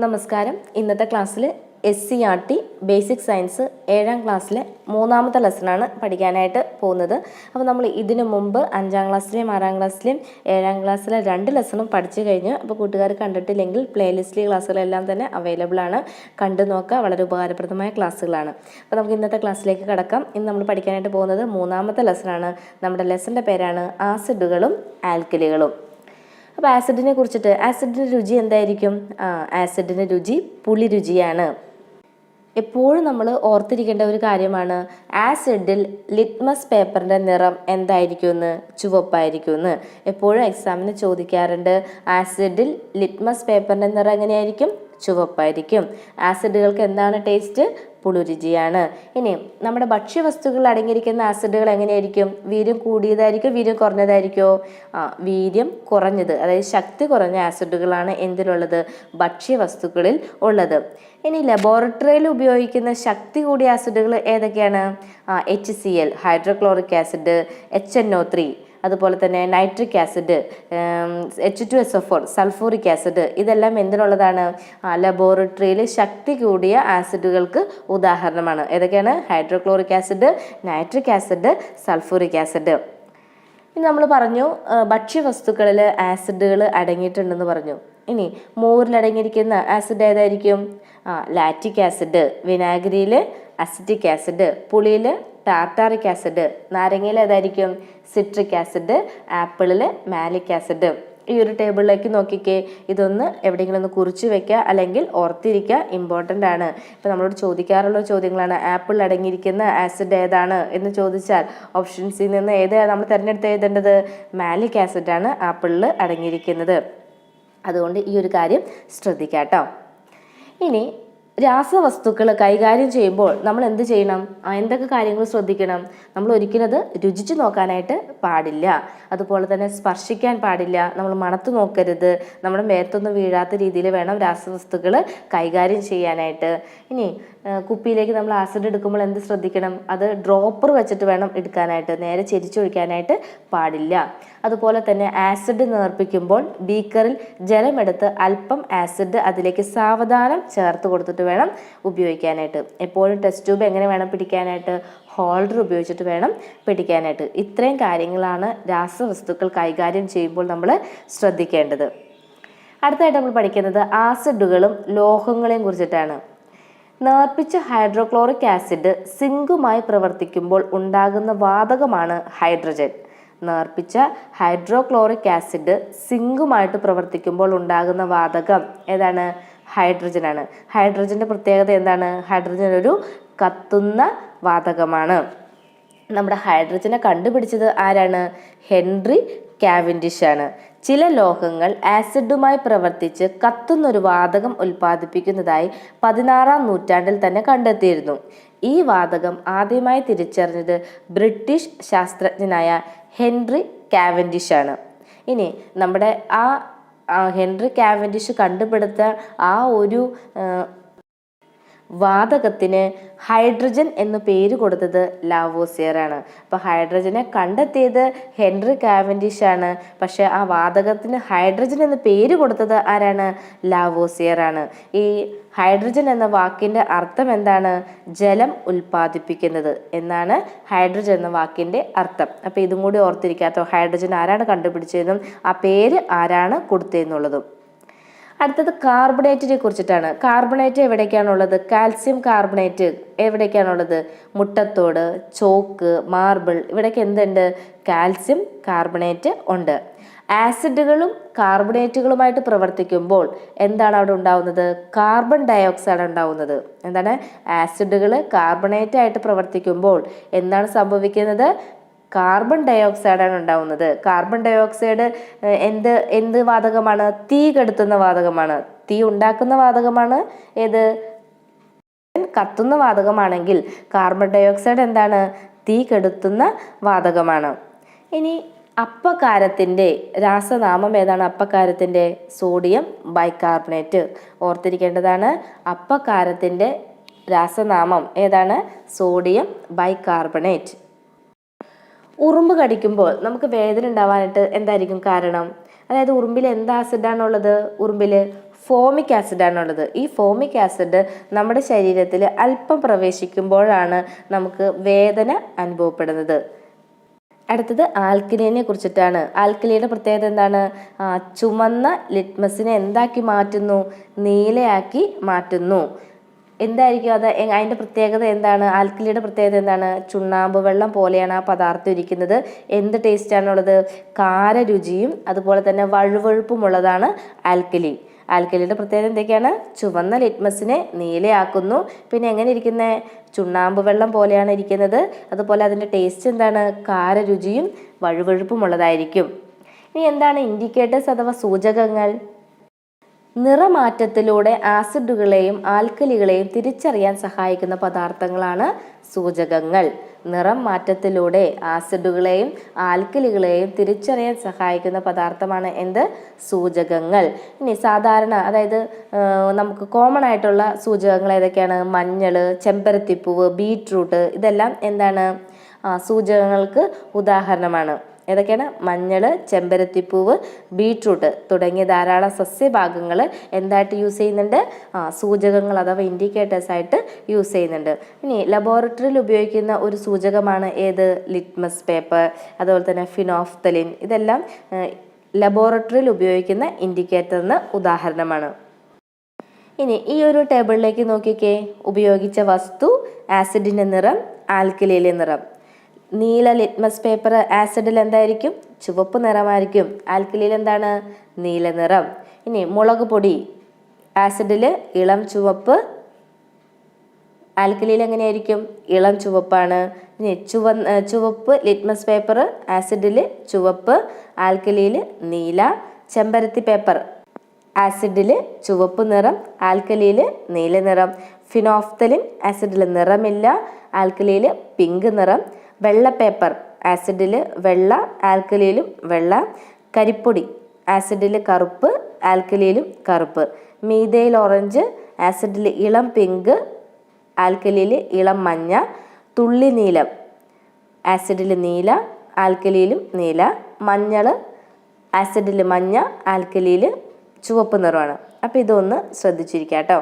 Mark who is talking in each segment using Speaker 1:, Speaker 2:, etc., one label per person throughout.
Speaker 1: നമസ്കാരം. ഇന്നത്തെ ക്ലാസ്സിൽ S C R T basic science ഏഴാം ക്ലാസ്സിലെ മൂന്നാമത്തെ ലെസണാണ് പഠിക്കാനായിട്ട് പോകുന്നത്. അപ്പോൾ നമ്മൾ ഇതിനു മുമ്പ് അഞ്ചാം ക്ലാസ്സിലെയും ആറാം ക്ലാസ്സിലെയും ഏഴാം ക്ലാസ്സിലെ രണ്ട് ലെസണും പഠിച്ചു കഴിഞ്ഞു. അപ്പോൾ കൂട്ടുകാർ കണ്ടിട്ടില്ലെങ്കിൽ പ്ലേലിസ്റ്റിലെ ക്ലാസ്സുകളെല്ലാം തന്നെ അവൈലബിൾ ആണ്. കണ്ടു നോക്കുക വളരെ ഉപകാരപ്രദമായ ക്ലാസ്സുകളാണ്. അപ്പോൾ നമുക്ക് ഇന്നത്തെ ക്ലാസ്സിലേക്ക് കടക്കാം. ഇന്ന് നമ്മൾ പഠിക്കാനായിട്ട് പോകുന്നത് മൂന്നാമത്തെ ലെസണാണ് നമ്മുടെ ലെസന്റെ പേരാണ് ആസിഡുകളും ആൽക്കലികളും. അപ്പോൾ ആസിഡിനെ കുറിച്ചിട്ട് ആസിഡിന്റെ രുചി എന്തായിരിക്കും? ആസിഡിന്റെ രുചി പുളി രുചിയാണ്. എപ്പോഴും നമ്മൾ ഓർത്തിരിക്കേണ്ട ഒരു കാര്യമാണ് ആസിഡിൽ ലിറ്റ്മസ് പേപ്പറിന്റെ നിറം എന്തായിരിക്കും എന്ന് ചുവപ്പായിരിക്കും എന്ന് എപ്പോഴും എക്സാമിന് ചോദിക്കാറുണ്ട് ആസിഡിൽ ലിറ്റ്മസ് പേപ്പറിന്റെ നിറം എങ്ങനെയായിരിക്കും? ചുവപ്പായിരിക്കും. ആസിഡുകൾക്ക് എന്താണ് ടേസ്റ്റ് പുളുരുചിയാണ്. ഇനി നമ്മുടെ ഭക്ഷ്യവസ്തുക്കൾ അടങ്ങിയിരിക്കുന്ന ആസിഡുകൾ എങ്ങനെയായിരിക്കും? വീര്യം കൂടിയതായിരിക്കും? വീര്യം കുറഞ്ഞതായിരിക്കോ? ആ വീര്യം കുറഞ്ഞത് അതായത് ശക്തി കുറഞ്ഞ ആസിഡുകളാണ് എന്തിലുള്ളത്? ഭക്ഷ്യവസ്തുക്കളിൽ ഉള്ളത്. ഇനി ലബോറട്ടറിയിൽ ഉപയോഗിക്കുന്ന ശക്തി കൂടിയ ആസിഡുകൾ ഏതൊക്കെയാണ്? H C L hydrochloric acid H N O three അതുപോലെ തന്നെ nitric acid H two S F sulphuric acid ഇതെല്ലാം എന്തിനുള്ളതാണ്? ലബോറട്ടറിയിൽ ശക്തി കൂടിയ ആസിഡുകൾക്ക് ഉദാഹരണമാണ്. ഏതൊക്കെയാണ്? Hydrochloric acid nitric acid sulphuric acid ഇനി നമ്മൾ പറഞ്ഞു ഭക്ഷ്യവസ്തുക്കളിൽ ആസിഡുകൾ അടങ്ങിയിട്ടുണ്ടെന്ന് പറഞ്ഞു. ഇനി മോരിൽ അടങ്ങിയിരിക്കുന്ന ആസിഡ് ഏതായിരിക്കും? ആ ലാറ്റിക് ആസിഡ് വിനാഗിരിയിൽ അസിറ്റിക് ആസിഡ് പുളിയിൽ ടാർട്ടാറിക് ആസിഡ് നാരങ്ങയിൽ ഏതായിരിക്കും? സിട്രിക് ആസിഡ് ആപ്പിളിൽ മാലിക് ആസിഡ് ഈ ഒരു ടേബിളിലേക്ക് നോക്കിക്കേ. ഇതൊന്ന് എവിടെയെങ്കിലും ഒന്ന് കുറിച്ച് വെക്കുക അല്ലെങ്കിൽ ഓർത്തിരിക്കുക ഇമ്പോർട്ടന്റ് ആണ്. ഇപ്പോൾ നമ്മളോട് ചോദിക്കാറുള്ള ചോദ്യങ്ങളാണ് ആപ്പിൾ അടങ്ങിയിരിക്കുന്ന ആസിഡ് ഏതാണ് എന്ന് ചോദിച്ചാൽ ഓപ്ഷൻസിൽ നിന്ന് ഏതാണ് നമ്മൾ തിരഞ്ഞെടുത്ത് എഴുതേണ്ടത്? മാലിക് ആസിഡാണ് ആപ്പിളിൽ അടങ്ങിയിരിക്കുന്നത്. അതുകൊണ്ട് ഈ ഒരു കാര്യം ശ്രദ്ധിക്കാം കേട്ടോ ഇനി രാസവസ്തുക്കൾ കൈകാര്യം ചെയ്യുമ്പോൾ നമ്മൾ എന്ത് ചെയ്യണം? എന്തൊക്കെ കാര്യങ്ങൾ ശ്രദ്ധിക്കണം? നമ്മൾ ഒരിക്കലും അത് രുചിച്ച് നോക്കാനായിട്ട് പാടില്ല. അതുപോലെ തന്നെ സ്പർശിക്കാൻ പാടില്ല. നമ്മൾ മണത്ത് നോക്കരുത്. നമ്മുടെ മേത്തൊന്നും വീഴാത്ത രീതിയിൽ വേണം രാസവസ്തുക്കൾ കൈകാര്യം ചെയ്യാനായിട്ട്. ഇനി കുപ്പിയിലേക്ക് നമ്മൾ ആസിഡ് എടുക്കുമ്പോൾ എന്ത് ശ്രദ്ധിക്കണം? അത് ഡ്രോപ്പർ വെച്ചിട്ട് വേണം എടുക്കാനായിട്ട്. നേരെ ചെരിച്ചൊഴിക്കാനായിട്ട് പാടില്ല. അതുപോലെ തന്നെ ആസിഡ് നേർപ്പിക്കുമ്പോൾ ബീക്കറിൽ ജലമെടുത്ത് അല്പം ആസിഡ് അതിലേക്ക് സാവധാനം ചേർത്ത് കൊടുത്തിട്ട് വേണം ഉപയോഗിക്കാനായിട്ട്. എപ്പോഴും ടെസ്റ്റ് ട്യൂബ് എങ്ങനെ വേണം പിടിക്കാനായിട്ട്? ഹോൾഡർ ഉപയോഗിച്ചിട്ട് വേണം പിടിക്കാനായിട്ട്. ഇത്രയും കാര്യങ്ങളാണ് രാസവസ്തുക്കൾ കൈകാര്യം ചെയ്യുമ്പോൾ നമ്മൾ ശ്രദ്ധിക്കേണ്ടത്. അടുത്തായിട്ട് നമ്മൾ പഠിക്കുന്നത് ആസിഡുകളും ലോഹങ്ങളെയും കുറിച്ചിട്ടാണ്. നേർപ്പിച്ച ഹൈഡ്രോക്ലോറിക് ആസിഡ് സിങ്കുമായി പ്രവർത്തിക്കുമ്പോൾ ഉണ്ടാകുന്ന വാതകമാണ് ഹൈഡ്രജൻ നേർപ്പിച്ച ഹൈഡ്രോക്ലോറിക് ആസിഡ് സിങ്കുമായിട്ട് പ്രവർത്തിക്കുമ്പോൾ ഉണ്ടാകുന്ന വാതകം ഏതാണ്? ഹൈഡ്രജൻ ആണ് ഹൈഡ്രജന്റെ പ്രത്യേകത എന്താണ്? ഹൈഡ്രജൻ ഒരു കത്തുന്ന വാതകമാണ്. നമ്മുടെ ഹൈഡ്രജനെ കണ്ടുപിടിച്ചത് ആരാണ്? ഹെൻറി കാവിൻഡിഷ് ആണ് ചില ലോഹങ്ങൾ ആസിഡുമായി പ്രവർത്തിച്ച് കത്തുന്നൊരു വാതകം ഉൽപ്പാദിപ്പിക്കുന്നതായി പതിനാറാം നൂറ്റാണ്ടിൽ തന്നെ കണ്ടെത്തിയിരുന്നു. ഈ വാതകം ആദ്യമായി തിരിച്ചറിഞ്ഞത് ബ്രിട്ടീഷ് ശാസ്ത്രജ്ഞനായ ഹെൻറി കാവൻഡിഷ് ആണ് ഇനി നമ്മുടെ ആ ഹെൻറി കാവൻഡിഷ് കണ്ടുപിടുത്ത ആ ഒരു വാതകത്തിന് ഹൈഡ്രജൻ എന്ന് പേര് കൊടുത്തത് ലാവോസിയർ ആണ് അപ്പോൾ ഹൈഡ്രജനെ കണ്ടെത്തിയത് ഹെൻറി കാവൻഡിഷ് ആണ്. പക്ഷേ ആ വാതകത്തിന് ഹൈഡ്രജൻ എന്ന് പേര് കൊടുത്തത് ആരാണ്? ലാവോസിയർ ആണ് ഈ ഹൈഡ്രജൻ എന്ന വാക്കിന്റെ അർത്ഥം എന്താണ്? ജലം ഉൽപ്പാദിപ്പിക്കുന്നത് എന്നാണ് ഹൈഡ്രജൻ എന്ന വാക്കിന്റെ അർത്ഥം. അപ്പോൾ ഇതും കൂടി ഓർത്തിരിക്കാത്തോ ഹൈഡ്രജൻ ആരാണ് കണ്ടുപിടിച്ചതെന്നും ആ പേര് ആരാണ് കൊടുത്തതെന്നുള്ളതും. അടുത്തത് കാർബണേറ്റിനെ കുറിച്ചിട്ടാണ്. കാർബണേറ്റ് എവിടേക്കാണുള്ളത്? കാൽസ്യം കാർബണേറ്റ് എവിടേക്കാണുള്ളത്? മുട്ടത്തോട് ചോക്ക് മാർബിൾ ഇവിടേക്ക് എന്തുണ്ട്? കാൽസ്യം കാർബണേറ്റ് ഉണ്ട്. ആസിഡുകളും കാർബണേറ്റുകളുമായിട്ട് പ്രവർത്തിക്കുമ്പോൾ എന്താണ് അവിടെ ഉണ്ടാവുന്നത്? കാർബൺ ഡയോക്സൈഡ് ഉണ്ടാവുന്നത്. എന്താണ്? ആസിഡുകൾ കാർബണേറ്റ് ആയിട്ട് പ്രവർത്തിക്കുമ്പോൾ എന്താണ് സംഭവിക്കുന്നത്? കാർബൺ ഡയോക്സൈഡ് ആണ് ഉണ്ടാവുന്നത്. കാർബൺ ഡയോക്സൈഡ് എന്ത് എന്ത് വാതകമാണ്? തീ കെടുത്തുന്ന വാതകമാണ്. തീ ഉണ്ടാക്കുന്ന വാതകമാണ് ഏത്? കത്തുന്ന വാതകമാണെങ്കിൽ കാർബൺ ഡയോക്സൈഡ് എന്താണ്? തീ കെടുത്തുന്ന വാതകമാണ്. ഇനി അപ്പക്കാരത്തിന്റെ രാസനാമം ഏതാണ്? അപ്പക്കാരത്തിന്റെ സോഡിയം ബൈകാർബണേറ്റ് ഓർത്തിരിക്കേണ്ടതാണ് അപ്പക്കാരത്തിന്റെ രാസനാമം ഏതാണ്? സോഡിയം ബൈകാർബണേറ്റ് ഉറുമ്പ് കടിക്കുമ്പോൾ നമുക്ക് വേദന ഉണ്ടാവാനായിട്ട് എന്തായിരിക്കും കാരണം? അതായത് ഉറുമ്പിൽ എന്ത് ആസിഡാണുള്ളത് ഉറുമ്പിൽ ഫോമിക് ആസിഡാണുള്ളത് ഈ ഫോമിക് ആസിഡ് നമ്മുടെ ശരീരത്തിൽ അല്പം പ്രവേശിക്കുമ്പോഴാണ് നമുക്ക് വേദന അനുഭവപ്പെടുന്നത്. അടുത്തത് ആൽക്കലിനെ കുറിച്ചിട്ടാണ്. ആൽക്കലിയുടെ പ്രത്യേകത എന്താണ്? ചുമന്ന ലിറ്റ്മസിനെ എന്താക്കി മാറ്റുന്നു? നീലയാക്കി മാറ്റുന്നു. എന്തായിരിക്കും അത്? അതിന്റെ പ്രത്യേകത എന്താണ്? ആൽക്കലിയുടെ പ്രത്യേകത എന്താണ്? ചുണ്ണാമ്പ് വെള്ളം പോലെയാണ് ആ പദാർത്ഥം ഇരിക്കുന്നത്. എന്ത് ടേസ്റ്റാണുള്ളത് കാര രുചിയും അതുപോലെ തന്നെ വഴുവഴുപ്പുമുള്ളതാണ് ആൽക്കലി. ആൽക്കലിയുടെ പ്രത്യേകത എന്തൊക്കെയാണ്? ചുവന്ന ലിറ്റ്മസിനെ നീലയാക്കുന്നു പിന്നെ എങ്ങനെ ഇരിക്കുന്ന? ചുണ്ണാമ്പ് വെള്ളം പോലെയാണ് ഇരിക്കുന്നത്. അതുപോലെ അതിന്റെ ടേസ്റ്റ് എന്താണ്? കാര രുചിയും വഴുവഴുപ്പുമുള്ളതായിരിക്കും. ഇനി എന്താണ് ഇൻഡിക്കേറ്റേഴ്സ് അഥവാ സൂചകങ്ങൾ? നിറമാറ്റത്തിലൂടെ ആസിഡുകളെയും ആൽക്കലികളെയും തിരിച്ചറിയാൻ സഹായിക്കുന്ന പദാർത്ഥങ്ങളാണ് സൂചകങ്ങൾ. നിറം മാറ്റത്തിലൂടെ ആസിഡുകളെയും ആൽക്കലികളെയും തിരിച്ചറിയാൻ സഹായിക്കുന്ന പദാർത്ഥമാണ് എന്ത്? സൂചകങ്ങൾ. ഇനി സാധാരണ അതായത് നമുക്ക് കോമൺ ആയിട്ടുള്ള സൂചകങ്ങൾ ഏതൊക്കെയാണ്? മഞ്ഞൾ ചെമ്പരത്തിപ്പൂവ് ബീറ്റ്റൂട്ട് ഇതെല്ലാം എന്താണ്? സൂചകങ്ങൾക്ക് ഉദാഹരണമാണ്. ഏതൊക്കെയാണ്? മഞ്ഞൾ ചെമ്പരത്തിപ്പൂവ് ബീട്രൂട്ട് തുടങ്ങിയ ധാരാളം സസ്യഭാഗങ്ങൾ എന്തായിട്ട് യൂസ് ചെയ്യുന്നുണ്ട്? ആ, സൂചകങ്ങൾ അഥവാ ഇൻഡിക്കേറ്റേഴ്സ് ആയിട്ട് യൂസ് ചെയ്യുന്നുണ്ട്. ഇനി ലബോറട്ടറിയിൽ ഉപയോഗിക്കുന്ന ഒരു സൂചകമാണ് ഏത്? ലിറ്റ്മസ് പേപ്പർ അതുപോലെ തന്നെ ഫിനോഫ്തലിൻ ഇതെല്ലാം ലബോറട്ടറിയിൽ ഉപയോഗിക്കുന്ന ഇൻഡിക്കേറ്ററിന് ഉദാഹരണമാണ്. ഇനി ഈ ഒരു ടേബിളിലേക്ക് നോക്കിക്കേ. ഉപയോഗിച്ച വസ്തു ആസിഡിന്റെ നിറം ആൽക്കലിയിലെ നിറം. നീല ലിറ്റ്മസ് പേപ്പർ ആസിഡിൽ എന്തായിരിക്കും? ചുവപ്പ് നിറമായിരിക്കും. ആൽക്കലിയിൽ എന്താണ്? നീല നിറം. ഇനി മുളക് പൊടി. ആസിഡിൽ ഇളം ചുവപ്പ്. ആൽക്കലിയിൽ എങ്ങനെയായിരിക്കും? ഇളം ചുവപ്പാണ്. ഇനി ചുവ ചുവപ്പ് ലിറ്റ്മസ് പേപ്പർ ആസിഡിൽ ചുവപ്പ് ആൽക്കലിയിൽ നീല. ചെമ്പരത്തി പേപ്പർ. ആസിഡിൽ ചുവപ്പ് നിറം ആൽക്കലിയിൽ നീല നിറം. ഫിനോഫ്തലിൻ ആസിഡിൽ നിറമില്ല. ആൽക്കലിയിൽ പിങ്ക് നിറം. വെള്ള പേപ്പർ ആസിഡിൽ വെള്ള ആൽക്കലിയിലും വെള്ള. കരിപ്പൊടി ആസിഡിൽ കറുപ്പ് ആൽക്കലിയിലും കറുപ്പ്. മീതയിൽ ഓറഞ്ച് ആസിഡിൽ ഇളം പിങ്ക് ആൽക്കലിയിൽ ഇളം മഞ്ഞ. തുള്ളി നീലം ആസിഡിൽ നീല ആൽക്കലിയിലും നീല. മഞ്ഞൾ ആസിഡിൽ മഞ്ഞ ആൽക്കലിയിൽ ചുവപ്പ് നിറമാണ്. അപ്പോൾ ഇതൊന്ന് ശ്രദ്ധിച്ചിരിക്കുക കേട്ടോ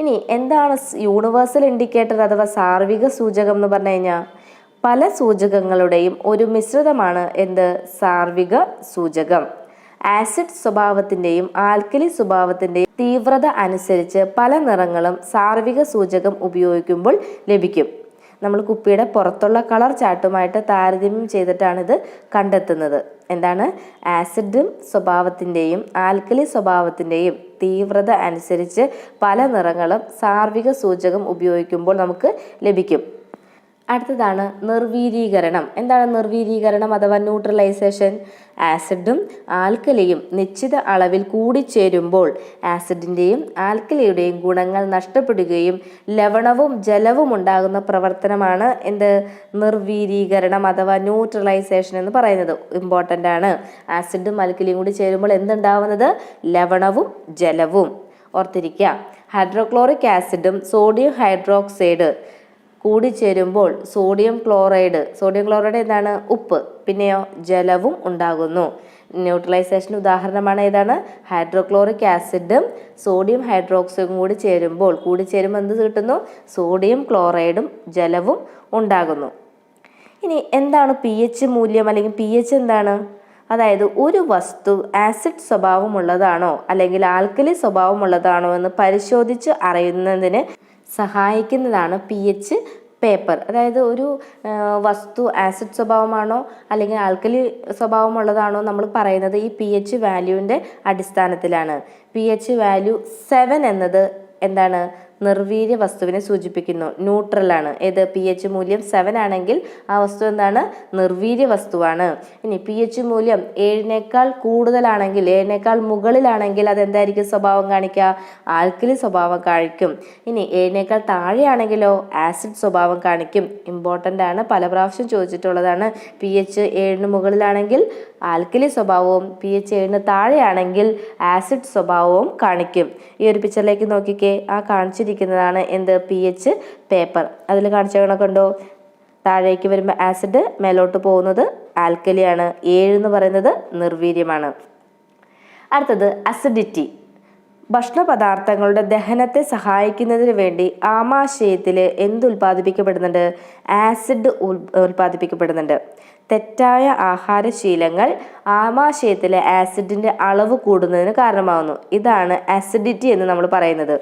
Speaker 1: ഇനി എന്താണ് യൂണിവേഴ്സൽ ഇൻഡിക്കേറ്റർ അഥവാ സാർവിക സൂചകം എന്ന് പറഞ്ഞു കഴിഞ്ഞാൽ പല സൂചകങ്ങളുടെയും ഒരു മിശ്രിതമാണ് എന്ത്? സാർവിക സൂചകം. ആസിഡ് സ്വഭാവത്തിന്റെയും ആൽക്കലി സ്വഭാവത്തിന്റെയും തീവ്രത അനുസരിച്ച് പല നിറങ്ങളും സാർവിക സൂചകം ഉപയോഗിക്കുമ്പോൾ ലഭിക്കും. നമ്മൾ കുപ്പിയുടെ പുറത്തുള്ള കളർ ചാട്ടുമായിട്ട് താരതമ്യം ചെയ്തിട്ടാണ് ഇത് കണ്ടെത്തുന്നത്. എന്താണ്? ആസിഡും സ്വഭാവത്തിന്റെയും ആൽക്കലി സ്വഭാവത്തിന്റെയും തീവ്രത അനുസരിച്ച് പല നിറങ്ങളും സാർവിക സൂചകം ഉപയോഗിക്കുമ്പോൾ നമുക്ക് ലഭിക്കും. അടുത്തതാണ് നിർവീരീകരണം എന്താണ് നിർവീരീകരണം അഥവാ ന്യൂട്രലൈസേഷൻ ആസിഡും ആൽക്കലിയും നിശ്ചിത അളവിൽ കൂടിച്ചേരുമ്പോൾ ആസിഡിന്റെയും ആൽക്കലിയുടെയും ഗുണങ്ങൾ നഷ്ടപ്പെടുകയും ലവണവും ജലവും ഉണ്ടാകുന്ന പ്രവർത്തനമാണ് എന്ത്? നിർവീരീകരണം അഥവാ ന്യൂട്രലൈസേഷൻ എന്ന് പറയുന്നത്. ഇമ്പോർട്ടന്റ് ആണ്. ആസിഡും ആൽക്കലിയും കൂടി ചേരുമ്പോൾ എന്തുണ്ടാവുന്നത്? ലവണവും ജലവും. ഓർത്തിരിക്കുക. ഹൈഡ്രോക്ലോറിക് ആസിഡും സോഡിയം ഹൈഡ്രോക്സൈഡ് കൂടിച്ചേരുമ്പോൾ സോഡിയം ക്ലോറൈഡ് സോഡിയം ക്ലോറൈഡ് എന്താണ്? ഉപ്പ്. പിന്നെയോ ജലവും ഉണ്ടാകുന്നു. ന്യൂട്രലൈസേഷൻ ഉദാഹരണമാണ് ഏതാണ്? ഹൈഡ്രോക്ലോറിക് ആസിഡും സോഡിയം ഹൈഡ്രോക്സൈഡും കൂടി ചേരുമ്പോൾ കൂടി ചേരുമ്പോൾ എന്ത് കിട്ടുന്നു? സോഡിയം ക്ലോറൈഡും ജലവും ഉണ്ടാകുന്നു. ഇനി എന്താണ് പി എച്ച് മൂല്യം അല്ലെങ്കിൽ പി എച്ച് എന്താണ്? അതായത് ഒരു വസ്തു ആസിഡ് സ്വഭാവമുള്ളതാണോ അല്ലെങ്കിൽ ആൽക്കലി സ്വഭാവമുള്ളതാണോ എന്ന് പരിശോധിച്ച് അറിയുന്നതിന് സഹായിക്കുന്നതാണ് പി എച്ച് പേപ്പർ അതായത് ഒരു വസ്തു ആസിഡ് സ്വഭാവമാണോ അല്ലെങ്കിൽ ആൽക്കലി സ്വഭാവമുള്ളതാണോ നമ്മൾ പറയുന്നത് ഈ പി എച്ച് വാല്യൂവിന്റെ അടിസ്ഥാനത്തിലാണ്. പി എച്ച് വാല്യൂ സെവൻ എന്നത് എന്താണ്? നിർവീര്യ വസ്തുവിനെ സൂചിപ്പിക്കുന്നു. ന്യൂട്രലാണ് ഏത്? പി എച്ച് മൂല്യം സെവൻ ആണെങ്കിൽ ആ വസ്തു എന്താണ്? നിർവീര്യ വസ്തുവാണ്. ഇനി പി എച്ച് മൂല്യം ഏഴിനേക്കാൾ കൂടുതലാണെങ്കിൽ ഏഴിനേക്കാൾ മുകളിലാണെങ്കിൽ അത് എന്തായിരിക്കും സ്വഭാവം കാണിക്കുക? ആൽക്കലി സ്വഭാവം കാണിക്കും. ഇനി ഏഴിനേക്കാൾ താഴെയാണെങ്കിലോ ആസിഡ് സ്വഭാവം കാണിക്കും. ഇമ്പോർട്ടന്റ് ആണ്. പല പ്രാവശ്യം ചോദിച്ചിട്ടുള്ളതാണ്. പി എച്ച് ഏഴിന് മുകളിലാണെങ്കിൽ ആൽക്കലി സ്വഭാവവും പി എച്ച് ഏഴിന് താഴെയാണെങ്കിൽ ആസിഡ് സ്വഭാവവും കാണിക്കും. ഈ ഒരു പിക്ചറിലേക്ക് നോക്കിക്കേ. ആ കാണിച്ചിരിക്കുന്നതാണ് എന്ത്? പി എച്ച് പേപ്പർ അതിൽ കാണിച്ച കണക്കുണ്ടോ താഴേക്ക് വരുമ്പോൾ ആസിഡ് മേലോട്ട് പോകുന്നത് ആൽക്കലിയാണ് ഏഴ് എന്ന് പറയുന്നത് നിർവീര്യമാണ്. അടുത്തത് അസിഡിറ്റി ഭക്ഷണ പദാർത്ഥങ്ങളുടെ ദഹനത്തെ സഹായിക്കുന്നതിന് വേണ്ടി ആമാശയത്തിൽ എന്ത് ഉൽപ്പാദിപ്പിക്കപ്പെടുന്നുണ്ട്? ആസിഡ് ഉൽപാദിപ്പിക്കപ്പെടുന്നുണ്ട് തെറ്റായ ആഹാരശീലങ്ങൾ ആമാശയത്തിലെ ആസിഡിന്റെ അളവ് കൂടുന്നതിന് കാരണമാകുന്നു ഇതാണ് ആസിഡിറ്റി എന്ന് നമ്മൾ പറയുന്നത്.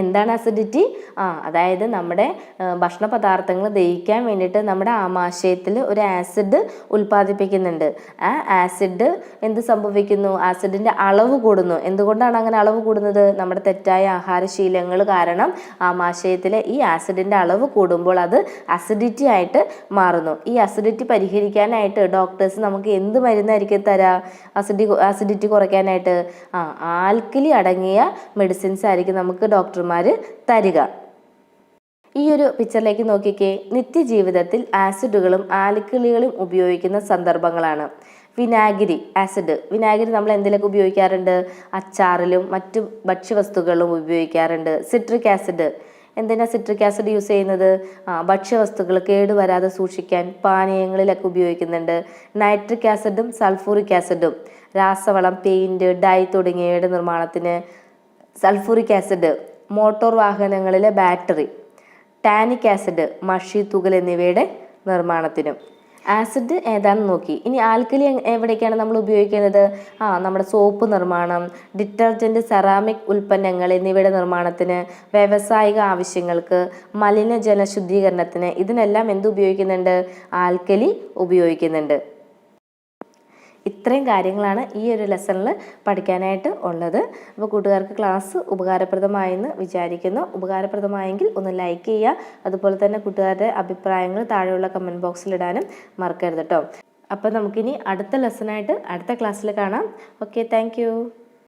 Speaker 1: എന്താണ് അസിഡിറ്റി ആ അതായത് നമ്മുടെ ഭക്ഷണ പദാർത്ഥങ്ങൾ ദഹിക്കാൻ വേണ്ടിയിട്ട് നമ്മുടെ ആമാശയത്തിൽ ഒരു ആസിഡ് ഉൽപ്പാദിപ്പിക്കുന്നുണ്ട്. ആ ആസിഡ് എന്ത് സംഭവിക്കുന്നു? ആസിഡിന്റെ അളവ് കൂടുന്നു. എന്തുകൊണ്ടാണ് അങ്ങനെ അളവ് കൂടുന്നത്? നമ്മുടെ തെറ്റായ ആഹാരശീലങ്ങൾ കാരണം ആമാശയത്തിലെ ഈ ആസിഡിന്റെ അളവ് കൂടുമ്പോൾ അത് അസിഡിറ്റി ആയിട്ട് മാറുന്നു. ഈ അസിഡിറ്റി പരിഹരിക്കാനായിട്ട് ഡോക്ടേഴ്സ് നമുക്ക് എന്ത് മരുന്നായിരിക്കും തരാ? അസിഡി അസിഡിറ്റി കുറയ്ക്കാനായിട്ട്. ആ ആൽക്കലി അടങ്ങിയ മെഡിസിൻസ് ആയിരിക്കും നമുക്ക് ഡോക്ടർമാർ തരിക. ഈ ഒരു പിക്ചറിലേക്ക് നോക്കിക്കേ. നിത്യജീവിതത്തിൽ ആസിഡുകളും ആലിക്കിളികളും ഉപയോഗിക്കുന്ന സന്ദർഭങ്ങളാണ്. വിനാഗിരി ആസിഡ് വിനാഗിരി നമ്മൾ എന്തിലൊക്കെ ഉപയോഗിക്കാറുണ്ട്? അച്ചാറിലും മറ്റു ഭക്ഷ്യവസ്തുക്കളിലും ഉപയോഗിക്കാറുണ്ട്. സിട്രിക് ആസിഡ് എന്തിനാ സിട്രിക് ആസിഡ് യൂസ് ചെയ്യുന്നത്? ഭക്ഷ്യവസ്തുക്കൾ കേടുവരാതെ സൂക്ഷിക്കാൻ പാനീയങ്ങളിലൊക്കെ ഉപയോഗിക്കുന്നുണ്ട്. നൈട്രിക് ആസിഡും സൾഫൂറിക് ആസിഡും രാസവളം പെയിന്റ് ഡൈ തുടങ്ങിയവയുടെ നിർമ്മാണത്തിന് സൾഫൂറിക് ആസിഡ് മോട്ടോർ വാഹനങ്ങളിലെ ബാറ്ററി ടാനിക് ആസിഡ് മഷി തുകൽ എന്നിവയുടെ നിർമ്മാണത്തിനും. ആസിഡ് ഏതാണെന്ന് നോക്കി. ഇനി ആൽക്കലി എവിടേക്കാണ് നമ്മൾ ഉപയോഗിക്കുന്നത്? ആ നമ്മുടെ സോപ്പ് നിർമ്മാണം ഡിറ്റർജന്റ് സെറാമിക് ഉൽപ്പന്നങ്ങൾ എന്നിവയുടെ നിർമ്മാണത്തിന് വ്യാവസായിക ആവശ്യങ്ങൾക്ക് മലിനജല ശുദ്ധീകരണത്തിന് ഇതിനെല്ലാം എന്ത് ഉപയോഗിക്കുന്നുണ്ട്? ആൽക്കലി ഉപയോഗിക്കുന്നുണ്ട്. ഇത്രയും കാര്യങ്ങളാണ് ഈ ഒരു ലെസണിൽ പഠിക്കാനായിട്ട് ഉള്ളത്. അപ്പോൾ കൂട്ടുകാർക്ക് ക്ലാസ് ഉപകാരപ്രദമായെന്ന് വിചാരിക്കുന്നു. ഉപകാരപ്രദമായെങ്കിൽ ഒന്ന് ലൈക്ക് ചെയ്യുക. അതുപോലെ തന്നെ കൂട്ടുകാരുടെ അഭിപ്രായങ്ങൾ താഴെയുള്ള കമന്റ് ബോക്സിൽ ഇടാനും മറക്കരുത് കേട്ടോ അപ്പോൾ നമുക്കിനി അടുത്ത ലെസണായിട്ട് അടുത്ത ക്ലാസ്സിൽ കാണാം. Okay thank